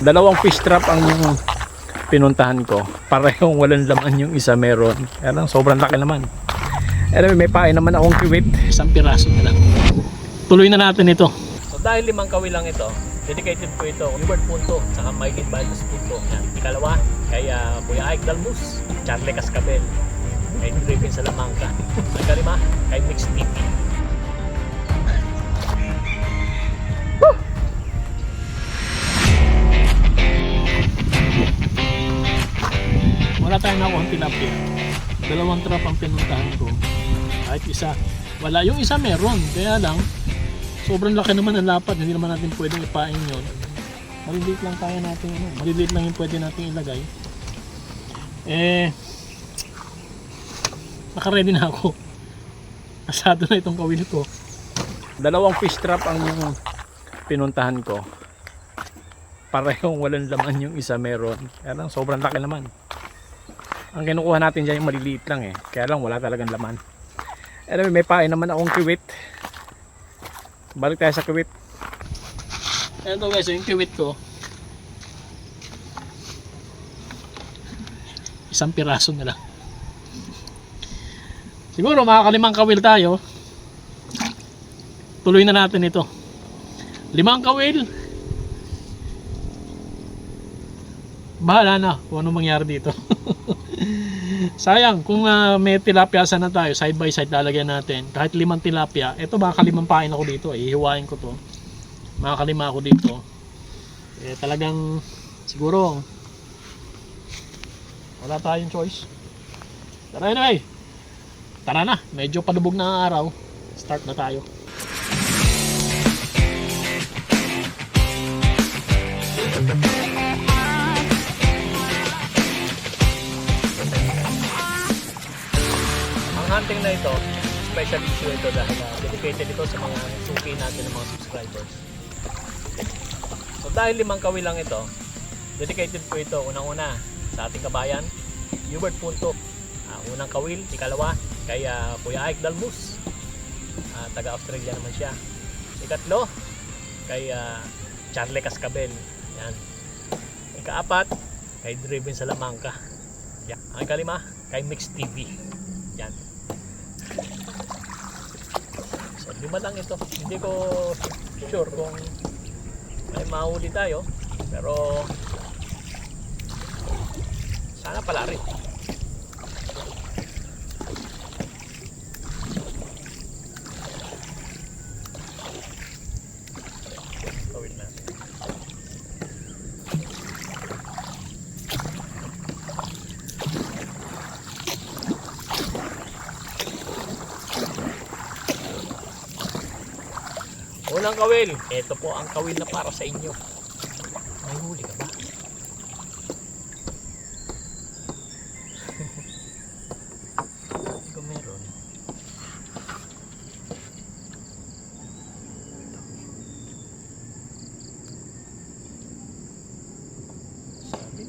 Dalawang fish trap ang pinuntahan ko. Parehong walang laman yung isa meron. Kaya lang sobrang laki naman. Anyway, may pain naman akong kiwit. Isang piraso na lang. Tuloy na natin ito. So dahil limang kawi lang ito, dedicated ko ito. Reward punto, saka Mylene Baldos punto. Yan. Ikalawa, kay uh, Kuya Ike Dalmus, Charlie Cascabel, kay Driven Salamanca. Ang kalima, kay Mix TV. Tayong nakuha ang tilapia. Dalawang trap ang pinuntahan ko. Kahit isa. Wala. Yung isa meron. Kaya lang, sobrang laki naman ang lapad. Hindi naman natin pwedeng ipain yun. Maliliit lang kaya natin. Maliliit lang yung pwede natin ilagay. Eh, nakaready na ako. Asado na itong kawil ko. Dalawang fish trap ang pinuntahan ko. Parehong walang laman yung isa meron. Kaya lang sobrang laki naman. Ang kinukuha natin dyan yung maliliit lang eh. Kaya lang wala talagang laman. Anyway, may pain naman akong kiwit. Balik tayo sa kiwit. Ito guys, yung kiwit ko. Isang piraso na lang. Siguro makakalimang kawil tayo. Tuloy na natin ito. Limang kawil. Bahala na kung ano mangyari dito. Sayang, kung ah, may tilapia sana tayo, side by side lalagyan natin. Kahit limang tilapia, ito makakalimang pain ako dito. Eh. Ihiwain ko to. Makakalima ako dito. Eh, talagang siguro wala tayong choice. Pero anyway, tara na. Medyo palubog na ang araw. Start na tayo. Ang hunting na ito, special issue ito dahil uh, dedicated ito sa mga suki natin ng mga subscribers. So dahil limang kawi lang ito, dedicated ko ito unang-una sa ating kabayan, Hubert Punto. Ah, unang kawil, ikalawa, kay ah, Kuya Ike Dalmus. Ah, taga-Australia naman siya. Ikatlo, kay ah, Charlie Cascabel. Yan. Ikaapat, kay Driven Salamanca. Yan. Ang kalima, kay Mix TV. Yan. So, lima lang ito. Hindi ko sure kung may mahuli tayo. Pero, sana pala rin. Gawin natin. Unang kawil. Ito po ang kawil na para sa inyo. May huli ka ba? Hindi ko meron. Sabi.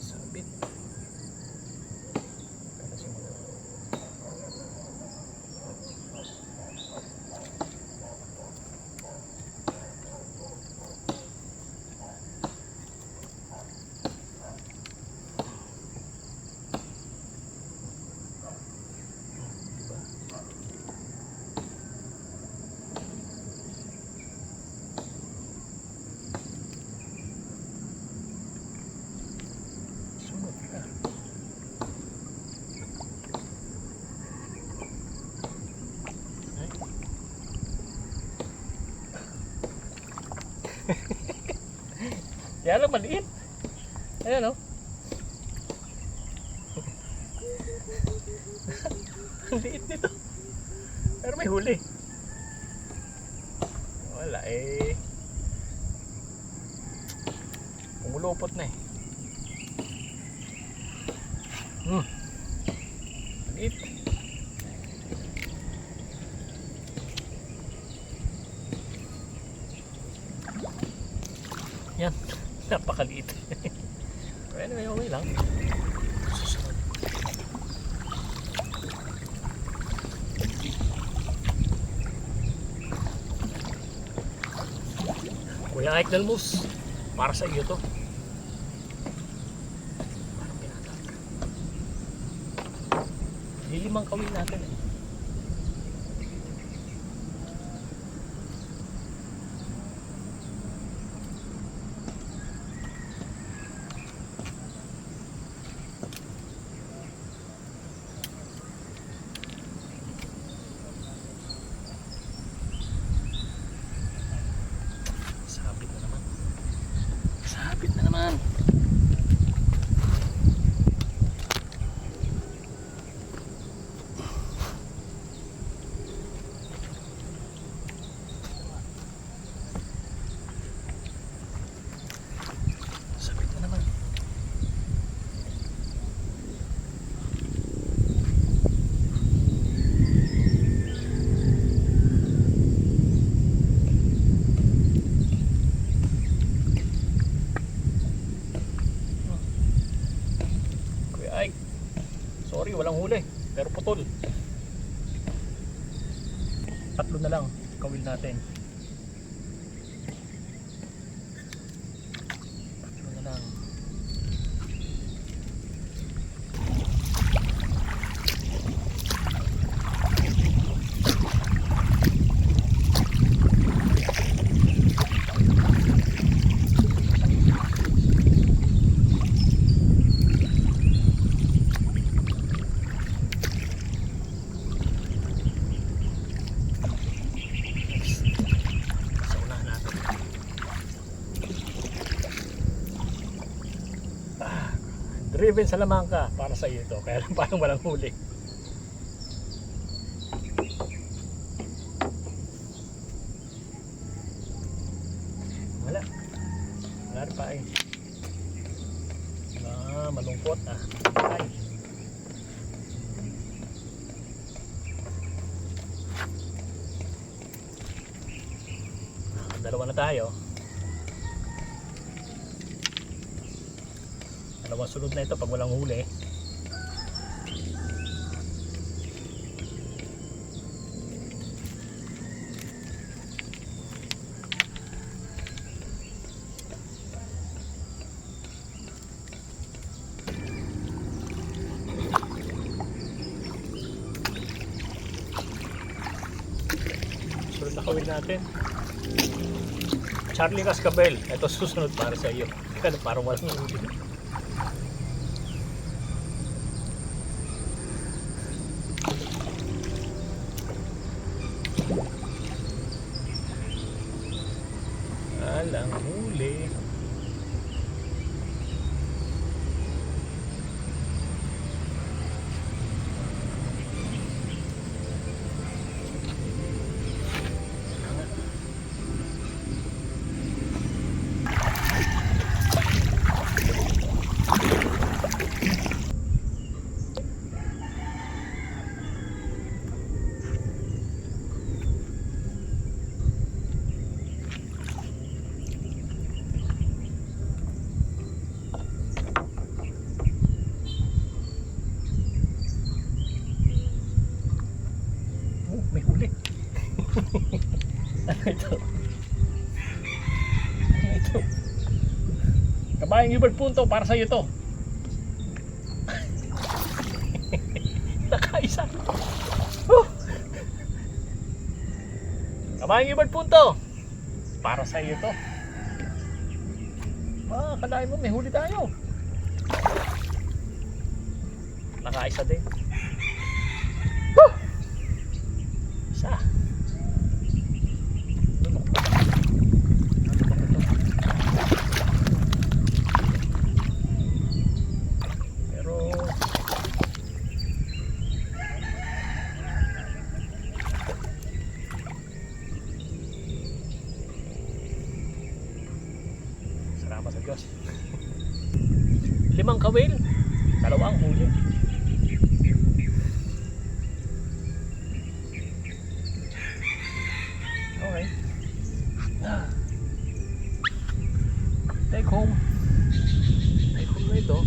Sabit. Kaya simula. Sunod ka. Ay. Kaya lang maliit. Ayan o. Ang liit nito. Pero may huli. Wala eh. Umulupot na eh. Hmm. Maliit. Yan napakaliit. Pero anyway okay lang. Susunod Kuya Ike Dalmus para sa iyo to. Lilimang kawin natin eh. Driven sa lamangka para sa iyo to. Kaya lang parang walang huli. Wala. Wala pa eh. Ah, malungkot ah. Ay. Ah, dalawa na tayo. Dalawang sunod na ito pag walang huli. Sunod na kawin natin. Charlie Cascabel, ito susunod para sa iyo. Kaya parang walang huli. Walang huli. Oh, may huli. ano ito? Ano ito? Kabayang Hubert Punto, para sa iyo to. Nakaisa. Oh. Kabayang Hubert Punto, para sa iyo to. Ah, kalahin mo, may huli tayo. Nakaisa din. Diyos. Limang kawil, dalawa ang huli. Okay. Take home. Take home na ito.